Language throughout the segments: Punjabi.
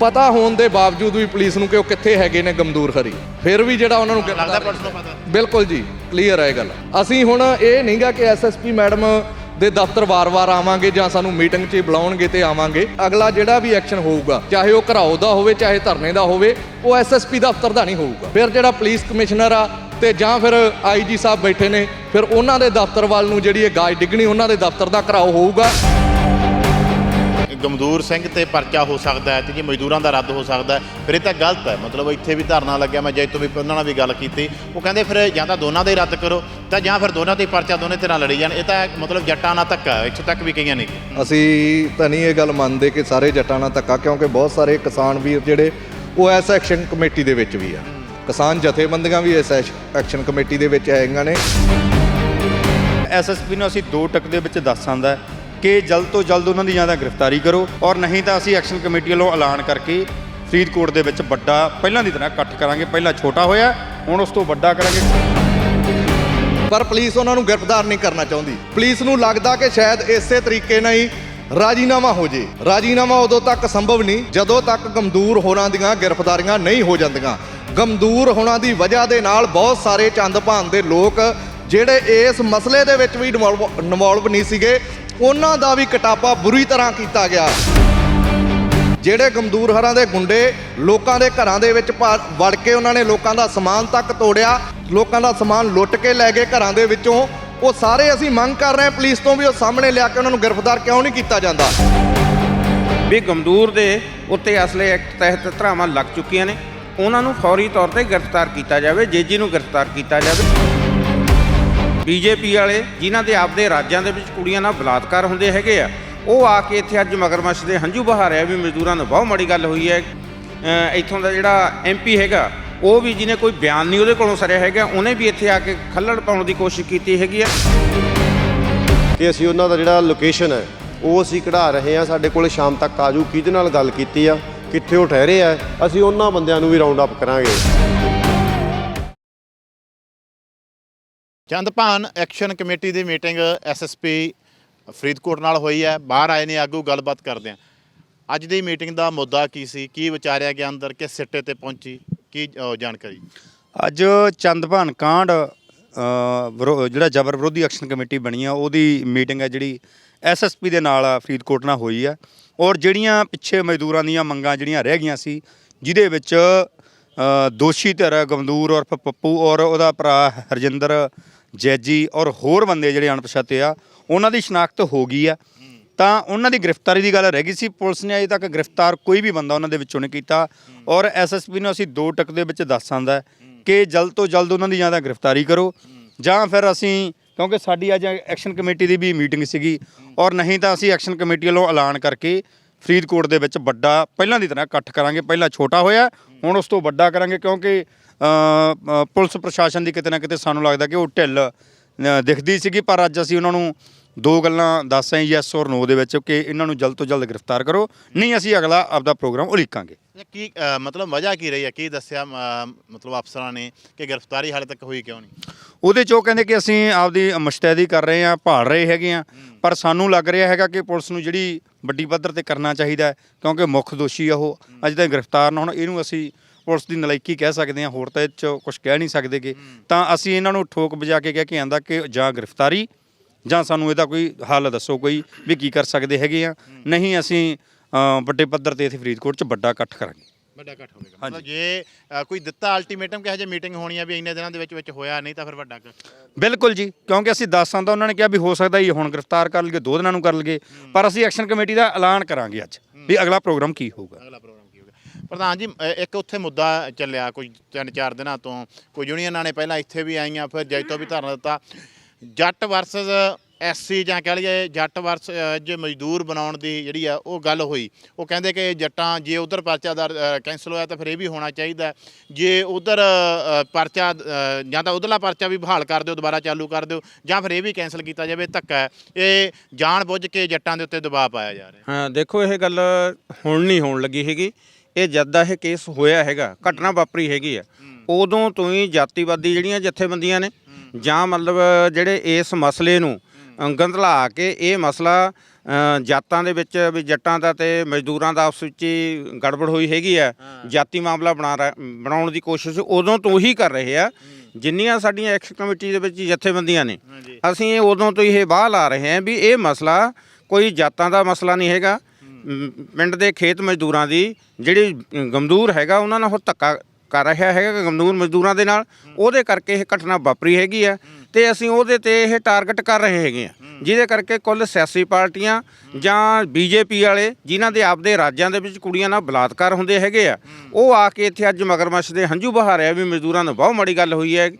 ਪਤਾ ਹੋਣ ਦੇ ਬਾਵਜੂਦ ਵੀ ਪੁਲਿਸ ਨੂੰ ਕਿ ਉਹ ਕਿੱਥੇ ਹੈਗੇ ਨੇ ਗਮਦੂਰ ਹਰੀ ਫਿਰ ਵੀ ਜਿਹੜਾ ਉਹਨਾਂ ਨੂੰ ਲੱਗਦਾ ਪੁਲਿਸ ਨੂੰ ਪਤਾ। ਬਿਲਕੁਲ ਜੀ ਕਲੀਅਰ ਹੈ ਗੱਲ। ਅਸੀਂ ਹੁਣ ਇਹ ਨਹੀਂਗਾ ਕਿ ਐਸਐਸਪੀ ਮੈਡਮ ਦੇ ਦਫ਼ਤਰ ਵਾਰ-ਵਾਰ ਆਵਾਂਗੇ ਜਾਂ ਸਾਨੂੰ ਮੀਟਿੰਗ 'ਚ ਬੁਲਾਉਣਗੇ ਤੇ ਆਵਾਂਗੇ। ਅਗਲਾ ਜਿਹੜਾ ਵੀ ਐਕਸ਼ਨ ਹੋਊਗਾ ਚਾਹੇ ਉਹ ਘਰਾਓ ਦਾ ਹੋਵੇ ਚਾਹੇ ਧਰਨੇ ਦਾ ਹੋਵੇ ਉਹ ਐਸਐਸਪੀ ਦਫ਼ਤਰ ਦਾ ਨਹੀਂ ਹੋਊਗਾ। ਫਿਰ ਜਿਹੜਾ ਪੁਲਿਸ ਕਮਿਸ਼ਨਰ ਆ ਤੇ ਜਾਂ ਫਿਰ ਆਈਜੀ ਸਾਹਿਬ ਬੈਠੇ ਨੇ ਫਿਰ ਉਹਨਾਂ ਦੇ ਦਫ਼ਤਰ ਵੱਲ ਨੂੰ ਜਿਹੜੀ ਇਹ ਗਾਜ ਡਿੱਗਣੀ ਉਹਨਾਂ ਦੇ ਦਫ਼ਤਰ ਦਾ ਘਰਾਓ ਹੋਊਗਾ। ਗਮਦੂਰ ਸਿੰਘ ਤੇ ਪਰਚਾ ਹੋ ਸਕਦਾ ਹੈ ਤੇ ਜੇ ਮਜ਼ਦੂਰਾਂ ਦਾ ਰੱਦ ਹੋ ਸਕਦਾ ਫਿਰ ਇਹ ਤਾਂ ਗਲਤ ਹੈ। ਮਤਲਬ ਇੱਥੇ ਵੀ ਧਰਨਾ ਲੱਗਿਆ ਮੈਂ ਜੈਤੋ ਵੀ ਉਹਨਾਂ ਨਾਲ ਵੀ ਗੱਲ ਕੀਤੀ। ਉਹ ਕਹਿੰਦੇ ਫਿਰ ਜਾਂ ਤਾਂ ਦੋਨਾਂ ਦਾ ਹੀ ਰੱਦ ਕਰੋ ਤਾਂ ਜਾਂ ਫਿਰ ਦੋਨਾਂ ਤੇ ਪਰਚਾ ਦੋਨੇ ਧਿਰਾਂ ਲੜੀ ਜਾਣ। ਇਹ ਤਾਂ ਮਤਲਬ ਜੱਟਾਂ ਨਾਲ ਧੱਕਾ ਹੈ, ਇੱਥੋਂ ਤੱਕ ਵੀ ਕਈਆਂ ਨੇ ਅਸੀਂ ਤਾਂ ਨਹੀਂ ਇਹ ਗੱਲ ਮੰਨਦੇ ਕਿ ਸਾਰੇ ਜੱਟਾਂ ਨਾਲ ਧੱਕਾ ਕਿਉਂਕਿ ਬਹੁਤ ਸਾਰੇ ਕਿਸਾਨ ਵੀਰ ਜਿਹੜੇ ਉਹ ਐਸ ਐਕਸ਼ਨ ਕਮੇਟੀ ਦੇ ਵਿੱਚ ਵੀ ਆ। ਕਿਸਾਨ ਜਥੇਬੰਦੀਆਂ ਵੀ ਇਸ ਐਕਸ਼ਨ ਕਮੇਟੀ ਦੇ ਵਿੱਚ ਹੈਗੀਆਂ ਨੇ। ਐਸਐਸਪੀ ਨੂੰ ਅਸੀਂ ਦੋ ਟਕ ਦੇ ਵਿੱਚ ਦੱਸ ਆਂਦਾ ਹੈ। ਕਿ ਜਲਦ ਤੋਂ ਜਲਦ ਉਹਨਾਂ ਦੀ ਜਾਂ ਤਾਂ ਗ੍ਰਿਫਤਾਰੀ ਕਰੋ ਔਰ ਨਹੀਂ ਤਾਂ ਅਸੀਂ ਐਕਸ਼ਨ ਕਮੇਟੀ ਵੱਲੋਂ ਐਲਾਨ ਕਰਕੇ ਫਰੀਦਕੋਟ ਦੇ ਵਿੱਚ ਵੱਡਾ ਪਹਿਲਾਂ ਦੀ ਤਰ੍ਹਾਂ ਇਕੱਠ ਕਰਾਂਗੇ, ਪਹਿਲਾਂ ਛੋਟਾ ਹੋਇਆ, ਹੁਣ ਉਸ ਤੋਂ ਵੱਡਾ ਕਰਾਂਗੇ। ਪਰ ਪੁਲਿਸ ਉਹਨਾਂ ਨੂੰ ਗ੍ਰਿਫਤਾਰ ਨਹੀਂ ਕਰਨਾ ਚਾਹੁੰਦੀ। ਪੁਲਿਸ ਨੂੰ ਲੱਗਦਾ ਕਿ ਸ਼ਾਇਦ ਇਸੇ ਤਰੀਕੇ ਨਾਲ ਹੀ ਰਾਜੀਨਾਮਾ ਹੋ ਜੇ। ਰਾਜੀਨਾਮਾ ਉਦੋਂ ਤੱਕ ਸੰਭਵ ਨਹੀਂ ਜਦੋਂ ਤੱਕ ਗਮਦੂਰ ਹੋਰਾਂ ਦੀਆਂ ਗ੍ਰਿਫਤਾਰੀਆਂ ਨਹੀਂ ਹੋ ਜਾਂਦੀਆਂ। ਗਮਦੂਰ ਹੋਣਾ ਦੀ ਵਜ੍ਹਾ ਦੇ ਨਾਲ ਬਹੁਤ ਸਾਰੇ ਚੰਦ ਭਾਨ ਦੇ ਲੋਕ ਜਿਹੜੇ ਇਸ ਮਸਲੇ ਦੇ ਵਿੱਚ ਵੀ ਇਨਵੋਲਵ ਨਹੀਂ ਸੀਗੇ, ਉਹਨਾਂ ਦਾ ਵੀ ਕਟਾਪਾ ਬੁਰੀ ਤਰ੍ਹਾਂ ਕੀਤਾ ਗਿਆ। ਜਿਹੜੇ ਗਮਦੂਰ ਹਰਾਂ ਦੇ ਗੁੰਡੇ ਲੋਕਾਂ ਦੇ ਘਰਾਂ ਦੇ ਵਿੱਚ ਭਾ- ਵੜ ਕੇ ਉਹਨਾਂ ਨੇ ਲੋਕਾਂ ਦਾ ਸਮਾਨ ਤੱਕ ਤੋੜਿਆ, ਲੋਕਾਂ ਦਾ ਸਮਾਨ ਲੁੱਟ ਕੇ ਲੈ ਗਏ ਘਰਾਂ ਦੇ ਵਿੱਚੋਂ, ਉਹ ਸਾਰੇ ਅਸੀਂ ਮੰਗ ਕਰ ਰਹੇ ਹਾਂ ਪੁਲਿਸ ਤੋਂ ਵੀ ਉਹ ਸਾਹਮਣੇ ਲਿਆ ਕੇ ਉਹਨਾਂ ਨੂੰ ਗ੍ਰਿਫਤਾਰ ਕਿਉਂ ਨਹੀਂ ਕੀਤਾ ਜਾਂਦਾ। ਵੀ ਗਮਦੂਰ ਦੇ ਉੱਤੇ ਅਸਲੇ ਐਕਟ ਤਹਿਤ ਧਰਾਵਾਂ ਲੱਗ ਚੁੱਕੀਆਂ ਨੇ, ਉਹਨਾਂ ਨੂੰ ਫੌਰੀ ਤੌਰ ਤੇ ਗ੍ਰਿਫਤਾਰ ਕੀਤਾ ਜਾਵੇ, ਜੇਜੀ ਨੂੰ ਗ੍ਰਿਫਤਾਰ ਕੀਤਾ ਜਾਵੇ। ਬੀਜੇਪੀ ਵਾਲੇ, ਜਿਨ੍ਹਾਂ ਦੇ ਆਪਦੇ ਰਾਜਾਂ ਦੇ ਵਿੱਚ ਕੁੜੀਆਂ ਨਾਲ ਬਲਾਤਕਾਰ ਹੁੰਦੇ ਹੈਗੇ ਆ, ਉਹ ਆ ਕੇ ਇੱਥੇ ਅੱਜ ਮਗਰਮੱਛ ਦੇ ਹੰਝੂ ਬਹਾ ਬਹਾਰਿਆ ਵੀ ਮਜ਼ਦੂਰਾਂ ਨੂੰ ਬਹੁਤ ਮਾੜੀ ਗੱਲ ਹੋਈ ਹੈ। ਇੱਥੋਂ ਦਾ ਜਿਹੜਾ ਐਮਪੀ ਹੈਗਾ, ਉਹ ਵੀ ਜਿਹਨੇ ਕੋਈ ਬਿਆਨ ਨਹੀਂ ਉਹਦੇ ਕੋਲੋਂ ਸਰਿਆ ਹੈਗਾ, ਉਹਨੇ ਵੀ ਇੱਥੇ ਆ ਕੇ ਖੱਲੜ ਪਾਉਣ ਦੀ ਕੋਸ਼ਿਸ਼ ਕੀਤੀ ਹੈਗੀ ਆ। ਕਿ ਅਸੀਂ ਉਹਨਾਂ ਦਾ ਜਿਹੜਾ ਲੋਕੇਸ਼ਨ ਹੈ, ਉਹ ਅਸੀਂ ਕਢਾ ਰਹੇ ਹਾਂ, ਸਾਡੇ ਕੋਲ ਸ਼ਾਮ ਤੱਕ ਆਜੂ ਕਿਹਦੇ ਨਾਲ ਗੱਲ ਕੀਤੀ ਆ, ਕਿੱਥੇ ਉਹ ਠਹਿਰੇ ਆ, ਅਸੀਂ ਉਹਨਾਂ ਬੰਦਿਆਂ ਨੂੰ ਵੀ ਰਾਉਂਡ ਅਪ ਕਰਾਂਗੇ। ਚੰਦਪਾਨ ਐਕਸ਼ਨ ਕਮੇਟੀ ਦੀ ਮੀਟਿੰਗ ਐਸਐਸਪੀ ਫਰੀਦਕੋਟ ਨਾਲ ਹੋਈ ਹੈ। ਬਾਹਰ ਆਏ ਨੇ ਆਗੂ ਗੱਲਬਾਤ ਕਰਦੇ ਆ ਅੱਜ ਦੀ ਮੀਟਿੰਗ ਦਾ ਮੁੱਦਾ ਕੀ ਸੀ? ਕੀ ਵਿਚਾਰਿਆ ਗਿਆ ਅੰਦਰ? ਕਿਸ ਸਿੱਟੇ ਤੇ ਪਹੁੰਚੀ? ਕੀ ਅ, ਜਾਣਕਾਰੀ? ਅੱਜ ਚੰਦਭਾਨ ਕਾਂਡ ਅ, ਵਿਰੋ- ਜਿਹੜਾ ਜਬਰ ਵਿਰੋਧੀ ਐਕਸ਼ਨ ਕਮੇਟੀ ਬਣੀ ਆ ਉਹਦੀ ਮੀਟਿੰਗ ਹੈ ਜਿਹੜੀ ਐਸਐਸਪੀ ਦੇ ਨਾਲ ਫਰੀਦਕੋਟ ਨਾਲ ਹੋਈ ਆ ਔਰ ਜਿਹੜੀਆਂ ਪਿੱਛੇ ਮਜ਼ਦੂਰਾਂ ਦੀਆਂ ਮੰਗਾਂ ਜਿਹੜੀਆਂ ਰਹਿ ਗਈਆਂ ਸੀ ਜਿਹਦੇ ਵਿੱਚ ਅ, ਦੋਸ਼ੀ ਧਿਰ ਗਮਦੂਰ ਔਰ ਪੱਪੂ ਔਰ ਉਹਦਾ ਭਰਾ ਹਰਜਿੰਦਰ ਜੈਜੀ ਔਰ ਹੋਰ ਬੰਦੇ ਜਿਹੜੇ ਅਣਪਛਾਤੇ ਆ, ਉਹਨਾਂ ਦੀ ਸ਼ਨਾਖਤ ਹੋ ਗਈ ਆ। ਤਾਂ ਉਹਨਾਂ ਦੀ ਗ੍ਰਿਫਤਾਰੀ ਦੀ ਗੱਲ ਰਹਿ ਗਈ ਸੀ। ਪੁਲਿਸ ਨੇ ਅਜੇ ਤੱਕ ਗ੍ਰਿਫਤਾਰ ਕੋਈ ਵੀ ਬੰਦਾ ਉਹਨਾਂ ਦੇ ਵਿੱਚੋਂ ਨਹੀਂ ਕੀਤਾ। ਔਰ ਐਸਐਸਪੀ ਨੂੰ ਅਸੀਂ ਦੋ ਟਕ ਦੇ ਵਿੱਚ ਦੱਸ ਆਂਦਾ ਕਿ ਜਲਦ ਤੋਂ ਜਲਦ ਉਹਨਾਂ ਦੀ ਜਾਂ ਤਾਂ ਗ੍ਰਿਫਤਾਰੀ ਕਰੋ ਜਾਂ ਫਿਰ ਅਸੀਂ, ਕਿਉਂਕਿ ਸਾਡੀ ਅੱਜ ਐਕਸ਼ਨ ਕਮੇਟੀ ਦੀ ਵੀ ਮੀਟਿੰਗ ਸੀਗੀ ਔਰ ਨਹੀਂ ਤਾਂ ਅਸੀਂ ਐਕਸ਼ਨ ਕਮੇਟੀ ਵੱਲੋਂ ਐਲਾਨ ਕਰਕੇ ਫਰੀਦਕੋਟ ਦੇ ਵਿੱਚ ਵੱਡਾ, ਪਹਿਲਾਂ ਦੀ ਤਰ੍ਹਾਂ ਇਕੱਠ ਕਰਾਂਗੇ। ਪਹਿਲਾਂ ਛੋਟਾ ਹੋਇਆ, ਹੁਣ ਉਸ ਤੋਂ ਵੱਡਾ ਕਰਾਂਗੇ ਕਿਉਂਕਿ ਪੁਲਿਸ ਪ੍ਰਸ਼ਾਸਨ ਦੀ ਕਿਤੇ ਨਾ ਕਿਤੇ ਸਾਨੂੰ ਲੱਗਦਾ ਕਿ ਉਹ ਢਿੱਲ ਦਿਖਦੀ ਸੀਗੀ ਪਰ ਅੱਜ ਅਸੀਂ ਉਹਨਾਂ ਨੂੰ ਦੋ ਗੱਲਾਂ ਦੱਸ ਆਏ ਯੈਸ ਔਰ ਨੋ ਦੇ ਵਿੱਚ ਕਿ ਇਹਨਾਂ ਨੂੰ ਜਲਦ ਤੋਂ ਜਲਦ ਗ੍ਰਿਫਤਾਰ ਕਰੋ। ਨਹੀਂ ਅਸੀਂ ਅਗਲਾ ਆਪਦਾ ਪ੍ਰੋਗਰਾਮ ਉਲੀਕਾਂਗੇ। ਕੀ ਮਤਲਬ ਵਜ੍ਹਾ ਕੀ ਰਹੀ ਹੈ? ਕੀ ਦੱਸਿਆ ਮਤਲਬ ਅਫਸਰਾਂ ਨੇ ਕਿ ਗ੍ਰਿਫਤਾਰੀ ਹਾਲੇ ਤੱਕ ਹੋਈ ਕਿਉਂ ਨਹੀਂ? ਉਹਦੇ ਚੋਂ ਕਹਿੰਦੇ ਕਿ ਅਸੀਂ ਆਪਦੀ ਮੁਸ਼ਤੈਦੀ ਕਰ ਰਹੇ ਹਾਂ ਭਾਲ ਰਹੇ ਹੈਗੇ ਆ ਪਰ ਸਾਨੂੰ ਲੱਗ ਰਿਹਾ ਹੈਗਾ ਕਿ ਪੁਲਿਸ ਨੂੰ ਜਿਹੜੀ ਵੱਡੀ ਪੱਧਰ ਤੇ ਕਰਨਾ ਚਾਹੀਦਾ ਕਿਉਂਕਿ ਮੁੱਖ ਦੋਸ਼ੀ ਆ ਉਹ। ਅਜੇ ਤੱਕ ਗ੍ਰਿਫਤਾਰ ਨਾ ਹੋਣ ਇਹਨੂੰ ਅਸੀਂ ਪੁਲਿਸ ਦੀ ਨਲਾਇਕੀ ਕਹਿ ਸਕਦੇ ਹਾਂ ਹੋਰ ਤਾਂ ਇਹ ਚ ਕੁਝ ਕਹਿ ਨਹੀਂ ਸਕਦੇਗੇ। ਤਾਂ ਅਸੀਂ ਇਹਨਾਂ ਨੂੰ ਠੋਕ ਵਜਾ ਕੇ ਕਹਿ ਕੇ ਆਂਦਾ ਕਿ ਜਾਂ ਗ੍ਰਿਫਤਾਰੀ ਜਾਂ ਸਾਨੂੰ ਇਹਦਾ ਕੋਈ ਹੱਲ ਦੱਸੋ ਕੋਈ ਵੀ ਕੀ ਕਰ ਸਕਦੇ ਹੈਗੇ ਆ। ਨਹੀਂ ਅਸੀਂ ਅ, ਵੱਡੇ ਪੱਧਰ ਤੇ ਇੱਥੇ ਫਰੀਦਕੋਟ 'ਚ ਵੱਡਾ ਇਕੱਠ ਕਰਾਂਗੇ। ਵੱਡਾ ਇਕੱਠ ਹੋਵੇਗਾ। ਮਤਲਬ ਜੇ ਅ, ਕੋਈ ਦਿੱਤਾ ਅਲਟੀਮੇਟਮ ਕਿ ਹਜੇ ਮੀਟਿੰਗ ਹੋਣੀ ਆ ਵੀ ਇੰਨੇ ਦਿਨਾਂ ਦੇ ਵਿੱਚ ਵਿੱਚ ਹੋਇਆ ਨਹੀਂ ਤਾਂ ਫਿਰ ਵੱਡਾ ਇਕੱਠ। ਬਿਲਕੁਲ ਜੀ ਕਿਉਂਕਿ ਅਸੀਂ 10 ਸਾਲ ਦਾ ਉਹਨਾਂ ਨੇ ਕਿਹਾ ਵੀ ਹੋ ਸਕਦਾ ਇਹ ਹੁਣ ਗ੍ਰਿਫਤਾਰ ਕਰ ਲਈਏ ਦੋ ਦਿਨਾਂ ਨੂੰ ਕਰ ਲਈਏ ਪਰ ਅਸੀਂ ਐਕਸ਼ਨ ਕਮੇਟੀ ਦਾ ਐਲਾਨ ਕਰਾਂਗੇ ਅੱਜ ਵੀ ਅਗਲਾ ਪ੍ਰੋਗਰਾਮ ਕੀ ਹੋਊਗਾ। ਅਗਲਾ ਪ੍ਰੋਗਰਾਮ। ਪ੍ਰਧਾਨ ਜੀ ਇੱਕ ਉੱਥੇ ਮੁੱਦਾ ਚੱਲਿਆ ਕੋਈ ਤਿੰਨ ਚਾਰ ਦਿਨਾਂ ਤੋਂ। ਕੋਈ ਯੂਨੀਅਨਾਂ ਨੇ ਪਹਿਲਾਂ ਇੱਥੇ ਵੀ ਆਈਆਂ, ਫਿਰ ਜੈਤੋ ਵੀ ਧਰਨਾ ਦਿੱਤਾ। ਜੱਟ ਵਰਸਸ ਐਸਸੀ ਜਾਂ ਕਹਿ ਲਈਏ ਜੱਟ ਵਰਸ ਜੇ ਮਜ਼ਦੂਰ ਬਣਾਉਣ ਦੀ ਜਿਹੜੀ ਆ, ਉਹ ਗੱਲ ਹੋਈ। ਉਹ ਕਹਿੰਦੇ ਕਿ ਜੱਟਾਂ ਜੇ ਉਧਰ ਪਰਚਾ ਦਰ ਕੈਂਸਲ ਹੋਇਆ ਤਾਂ ਫਿਰ ਇਹ ਵੀ ਹੋਣਾ ਚਾਹੀਦਾ ਜੇ ਉਧਰ ਪਰਚਾ ਜਾਂ ਤਾਂ ਉਧਰਲਾ ਪਰਚਾ ਵੀ ਬਹਾਲ ਕਰ ਦਿਓ, ਦੁਬਾਰਾ ਚਾਲੂ ਕਰ ਦਿਓ, ਜਾਂ ਫਿਰ ਇਹ ਵੀ ਕੈਂਸਲ ਕੀਤਾ ਜਾਵੇ, ਧੱਕਾ ਇਹ ਜਾਣ ਬੁੱਝ ਕੇ ਜੱਟਾਂ ਦੇ ਉੱਤੇ ਦਬਾਅ ਪਾਇਆ ਜਾ ਰਿਹਾ ਹਾਂ, ਦੇਖੋ, ਇਹ ਗੱਲ ਹੁਣ ਨਹੀਂ ਹੋਣ ਲੱਗੀ ਹੈਗੀ। ਇਹ ਜਦ ਦਾ ਇਹ ਕੇਸ ਹੋਇਆ ਹੈਗਾ ਘਟਨਾ ਵਾਪਰੀ ਹੈਗੀ ਆ ਉਦੋਂ ਤੋਂ ਹੀ ਜਾਤੀਵਾਦੀ ਜਿਹੜੀਆਂ ਜਥੇਬੰਦੀਆਂ ਨੇ ਜਾਂ ਮਤਲਬ ਜਿਹੜੇ ਇਸ ਮਸਲੇ ਨੂੰ ਗੰਧਲਾ ਕੇ ਇਹ ਮਸਲਾ ਜਾਤਾਂ ਦੇ ਵਿੱਚ ਵੀ ਜੱਟਾਂ ਦਾ ਤੇ ਮਜ਼ਦੂਰਾਂ ਦਾ ਆਪਸ ਵਿੱਚ ਹੀ ਗੜਬੜ ਹੋਈ ਹੈਗੀ ਆ ਜਾਤੀ ਮਾਮਲਾ ਬਣਾ ਬਣਾਉਣ ਦੀ ਕੋਸ਼ਿਸ਼ ਉਦੋਂ ਤੋਂ ਹੀ ਕਰ ਰਹੇ ਆ ਜਿੰਨੀਆਂ ਸਾਡੀਆਂ ਐਕਸ਼ਨ ਕਮੇਟੀ ਦੇ ਵਿੱਚ ਜਥੇਬੰਦੀਆਂ ਨੇ ਅਸੀਂ ਇਹ ਉਦੋਂ ਤੋਂ ਹੀ ਇਹ ਬਾਹ ਲਾ ਰਹੇ ਹਾਂ ਵੀ ਇਹ ਮਸਲਾ ਕੋਈ ਜਾਤਾਂ ਦਾ ਮਸਲਾ ਨਹੀਂ ਹੈਗਾ ਪਿੰਡ ਦੇ ਖੇਤ ਮਜ਼ਦੂਰਾਂ ਦੀ ਜਿਹੜੀ ਗਮਦੂਰ ਹੈਗਾ, ਉਹਨਾਂ ਨਾਲ ਉਹ ਧੱਕਾ ਕਰ ਰਿਹਾ ਹੈਗਾ ਗਮਦੂਰ ਮਜ਼ਦੂਰਾਂ ਦੇ ਨਾਲ। ਉਹਦੇ ਕਰਕੇ ਇਹ ਘਟਨਾ ਵਾਪਰੀ ਹੈਗੀ ਆ ਤੇ ਅਸੀਂ ਉਹਦੇ ਤੇ ਇਹ ਟਾਰਗੇਟ ਕਰ ਰਹੇ ਹੈਗੇ ਆ। ਜਿਹਦੇ ਕਰਕੇ ਕੁੱਲ ਸਿਆਸੀ ਪਾਰਟੀਆਂ ਜਾਂ ਬੀਜੇਪੀ ਵਾਲੇ, ਜਿਨ੍ਹਾਂ ਦੇ ਆਪਦੇ ਰਾਜਾਂ ਦੇ ਵਿੱਚ ਕੁੜੀਆਂ ਨਾਲ ਬਲਾਤਕਾਰ ਹੁੰਦੇ ਹੈਗੇ ਆ, ਉਹ ਆ ਕੇ ਇੱਥੇ ਅੱਜ ਮਗਰਮੱਛ ਦੇ ਹੰਝੂ ਬਹਾ ਰਿਹਾ ਵੀ ਮਜ਼ਦੂਰਾਂ ਨੂੰ ਬਹੁਤ ਮਾੜੀ ਗੱਲ ਹੋਈ ਹੈ।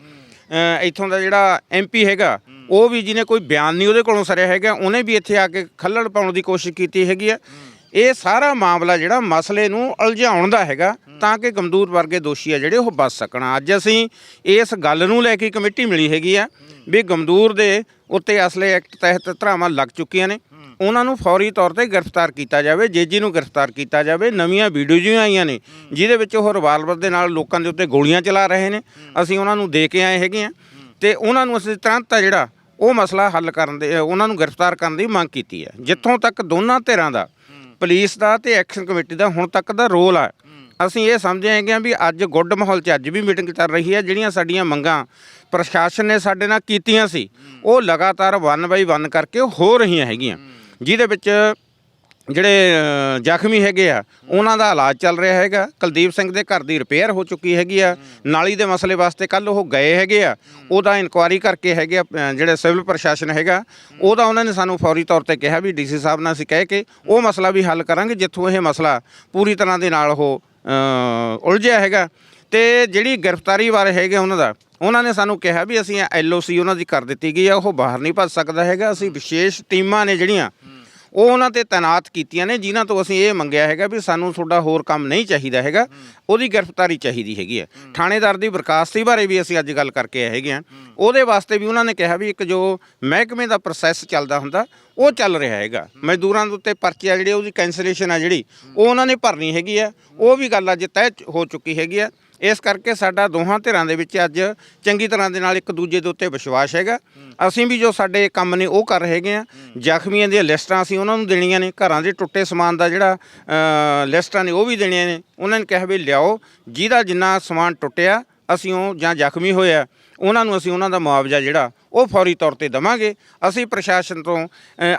ਇੱਥੋਂ ਦਾ ਜਿਹੜਾ ਐਮਪੀ ਹੈਗਾ ਉਹ ਵੀ ਜਿਹਨੇ ਕੋਈ ਬਿਆਨ ਨਹੀਂ ਉਹਦੇ ਕੋਲੋਂ ਸਰਿਆ ਹੈਗਾ, ਉਹਨੇ ਵੀ ਇੱਥੇ ਆ ਕੇ ਖੱਲੜ ਪਾਉਣ ਦੀ ਕੋਸ਼ਿਸ਼ ਕੀਤੀ ਹੈਗੀ ਆ। ਇਹ ਸਾਰਾ ਮਾਮਲਾ ਜਿਹੜਾ ਮਸਲੇ ਨੂੰ ਉਲਝਾਉਣ ਦਾ ਹੈਗਾ, ਤਾਂ ਕਿ ਗਮਦੂਰ ਵਰਗੇ ਦੋਸ਼ੀ ਆ ਜਿਹੜੇ ਉਹ ਬਚ ਸਕਣ। ਅੱਜ ਅਸੀਂ ਇਸ ਗੱਲ ਨੂੰ ਲੈ ਕੇ ਕਮੇਟੀ ਮਿਲੀ ਹੈਗੀ ਆ ਵੀ ਗਮਦੂਰ ਦੇ ਉੱਤੇ ਅਸਲੇ ਐਕਟ ਤਹਿਤ ਧਰਾਵਾਂ ਲੱਗ ਚੁੱਕੀਆਂ ਨੇ। ਉਹਨਾਂ ਨੂੰ ਫੌਰੀ ਤੌਰ ਤੇ ਗ੍ਰਿਫਤਾਰ ਕੀਤਾ ਜਾਵੇ, ਜੇਜੀ ਨੂੰ ਗ੍ਰਿਫਤਾਰ ਕੀਤਾ ਜਾਵੇ, ਨਵੀਆਂ ਵੀਡੀਓ ਜਿਹੀਆਂ ਆਈਆਂ ਨੇ, ਜਿਹਦੇ ਵਿੱਚ ਉਹ ਰਿਵਾਲਵਰ ਦੇ ਨਾਲ ਲੋਕਾਂ ਦੇ ਉੱਤੇ ਗੋਲੀਆਂ ਚਲਾ ਰਹੇ ਨੇ। ਅਸੀਂ ਉਹਨਾਂ ਨੂੰ ਦੇ ਕੇ ਆਏ ਹੈਗੇ ਆ ਤੇ ਉਹਨਾਂ ਨੂੰ ਅਸੀਂ ਤੁਰੰਤ ਜਿਹੜਾ ਉਹ ਮਸਲਾ ਹੱਲ ਕਰਨ ਦੇ ਉਹਨਾਂ ਨੂੰ ਗ੍ਰਿਫਤਾਰ ਕਰਨ ਦੀ ਮੰਗ ਕੀਤੀ ਹੈ। ਜਿੱਥੋਂ ਤੱਕ ਦੋਨਾਂ ਧਿਰਾਂ ਦਾ, ਪੁਲਿਸ ਦਾ ਤੇ ਐਕਸ਼ਨ ਕਮੇਟੀ ਦਾ ਹੁਣ ਤੱਕ ਦਾ ਰੋਲ ਆ, ਅਸੀਂ ਇਹ ਸਮਝਦੇ ਹੈਗੇ ਆ ਵੀ ਅੱਜ ਗੁੱਡ ਮਾਹੌਲ 'ਚ ਅੱਜ ਵੀ ਮੀਟਿੰਗ ਚੱਲ ਰਹੀ ਹੈ, ਜਿਹੜੀਆਂ ਸਾਡੀਆਂ ਮੰਗਾਂ ਪ੍ਰਸ਼ਾਸਨ ਨੇ ਸਾਡੇ ਨਾਲ ਕੀਤੀਆਂ ਸੀ, ਉਹ ਲਗਾਤਾਰ ਵਨ ਬਾਈ ਵਨ ਕਰਕੇ ਹੋ ਰਹੀਆਂ ਹੈਗੀਆਂ। ਜਿਹਦੇ ਵਿੱਚ ਜਿਹੜੇ ਜ਼ਖਮੀ ਹੈਗੇ ਆ ਉਹਨਾਂ ਦਾ ਇਲਾਜ ਚੱਲ ਰਿਹਾ ਹੈਗਾ। ਕੁਲਦੀਪ ਸਿੰਘ ਦੇ ਘਰ ਦੀ ਰਿਪੇਅਰ ਹੋ ਚੁੱਕੀ ਹੈਗੀ ਆ। ਨਾਲੀ ਦੇ ਮਸਲੇ ਵਾਸਤੇ ਕੱਲ ਉਹ ਗਏ ਹੈਗੇ ਆ। ਉਹਦਾ ਇਨਕੁਆਰੀ ਕਰਕੇ ਹੈਗੇ ਆ ਜਿਹੜੇ ਸਿਵਲ ਪ੍ਰਸ਼ਾਸਨ ਹੈਗਾ ਉਹਦਾ ਉਹਨਾਂ ਨੇ ਸਾਨੂੰ ਫੌਰੀ ਤੌਰ ਤੇ ਕਿਹਾ ਵੀ ਡੀਸੀ ਸਾਹਿਬ ਨਾਲ ਅਸੀਂ ਕਹਿ ਕੇ ਉਹ ਮਸਲਾ ਵੀ ਹੱਲ ਕਰਾਂਗੇ ਜਿੱਥੋਂ ਇਹ ਮਸਲਾ ਪੂਰੀ ਤਰ੍ਹਾਂ ਦੇ ਨਾਲ ਉਹ ਉਲਝਿਆ ਹੈਗਾ। ਤੇ ਜਿਹੜੀ ਗ੍ਰਿਫਤਾਰੀ ਬਾਰੇ ਹੈਗੇ ਉਹਨਾਂ ਦਾ ਉਹਨਾਂ ਨੇ ਸਾਨੂੰ ਕਿਹਾ ਵੀ ਅਸੀਂ ਐਲਓਸੀ ਉਹਨਾਂ ਦੀ ਕਰ ਦਿੱਤੀ ਗਈ ਆ ਉਹ ਬਾਹਰ ਨਹੀਂ ਭੱਜ ਸਕਦਾ ਹੈਗਾ। ਅਸੀਂ ਵਿਸ਼ੇਸ਼ ਟੀਮਾਂ ਨੇ ਜਿਹੜੀਆਂ ਉਹ ਉਹਨਾਂ ਤੇ ਤਾਇਨਾਤ ਕੀਤੀਆਂ ਨੇ ਜਿਨ੍ਹਾਂ ਤੋਂ ਅਸੀਂ ਇਹ ਮੰਗਿਆ ਹੈਗਾ ਵੀ ਸਾਨੂੰ ਤੁਹਾਡਾ ਹੋਰ ਕੰਮ ਨਹੀਂ ਚਾਹੀਦਾ ਹੈਗਾ ਉਹਦੀ ਗ੍ਰਿਫਤਾਰੀ ਚਾਹੀਦੀ ਹੈਗੀ ਹੈ। ਥਾਣੇਦਾਰ ਦੀ ਬਰਖਾਸਤੀ ਬਾਰੇ ਵੀ ਅਸੀਂ ਅੱਜ ਗੱਲ ਕਰਕੇ ਆਏ ਹੈਗੇ ਆ ਉਹਦੇ ਵਾਸਤੇ ਵੀ ਉਹਨਾਂ ਨੇ ਕਿਹਾ ਵੀ ਇੱਕ ਜੋ ਮਹਿਕਮੇ ਦਾ ਪ੍ਰੋਸੈਸ ਚੱਲਦਾ ਹੁੰਦਾ ਉਹ ਚੱਲ ਰਿਹਾ ਹੈਗਾ। ਮਜ਼ਦੂਰਾਂ ਦੇ ਉੱਤੇ ਪਰਚੇ ਆ ਜਿਹੜੇ ਉਹਦੀ ਕੈਂਸਲੇਸ਼ਨ ਆ ਜਿਹੜੀ ਉਹ ਉਹਨਾਂ ਨੇ ਭਰਨੀ ਹੈਗੀ ਆ ਉਹ ਵੀ ਗੱਲ ਅੱਜ ਤੈਅ ਹੋ ਚੁੱਕੀ ਹੈਗੀ ਆ ਇਸ ਕਰਕੇ ਸਾਡਾ ਦੋਹਾਂ ਧਿਰਾਂ ਦੇ ਵਿੱਚ ਅੱਜ ਚੰਗੀ ਤਰ੍ਹਾਂ ਦੇ ਨਾਲ ਇੱਕ ਦੂਜੇ ਦੇ ਉੱਤੇ ਵਿਸ਼ਵਾਸ ਹੈਗਾ। ਅਸੀਂ ਵੀ ਜੋ ਸਾਡੇ ਕੰਮ ਨੇ ਉਹ ਕਰ ਰਹੇ ਹੈਗੇ ਆ ਜ਼ਖਮੀਆਂ ਦੀਆਂ ਲਿਸਟਾਂ ਅਸੀਂ ਉਹਨਾਂ ਨੂੰ ਦੇਣੀਆਂ ਨੇ। ਘਰਾਂ ਦੇ ਟੁੱਟੇ ਸਮਾਨ ਦਾ ਜਿਹੜਾ ਲਿਸਟਾਂ ਨੇ ਉਹ ਵੀ ਦੇਣੀਆਂ ਨੇ। ਉਹਨਾਂ ਨੇ ਕਿਹਾ ਵੀ ਲਿਆਓ, ਜਿਹਦਾ ਜਿੰਨਾ ਸਮਾਨ ਟੁੱਟਿਆ, ਅਸੀਂ ਉਹ ਜਾਂ ਜ਼ਖਮੀ ਹੋਇਆ, ਉਹਨਾਂ ਨੂੰ ਅਸੀਂ ਉਹਨਾਂ ਦਾ ਮੁਆਵਜ਼ਾ ਜਿਹੜਾ, ਉਹ ਫੌਰੀ ਤੌਰ ਤੇ ਦਵਾਂਗੇ। ਅਸੀਂ ਪ੍ਰਸ਼ਾਸਨ ਤੋਂ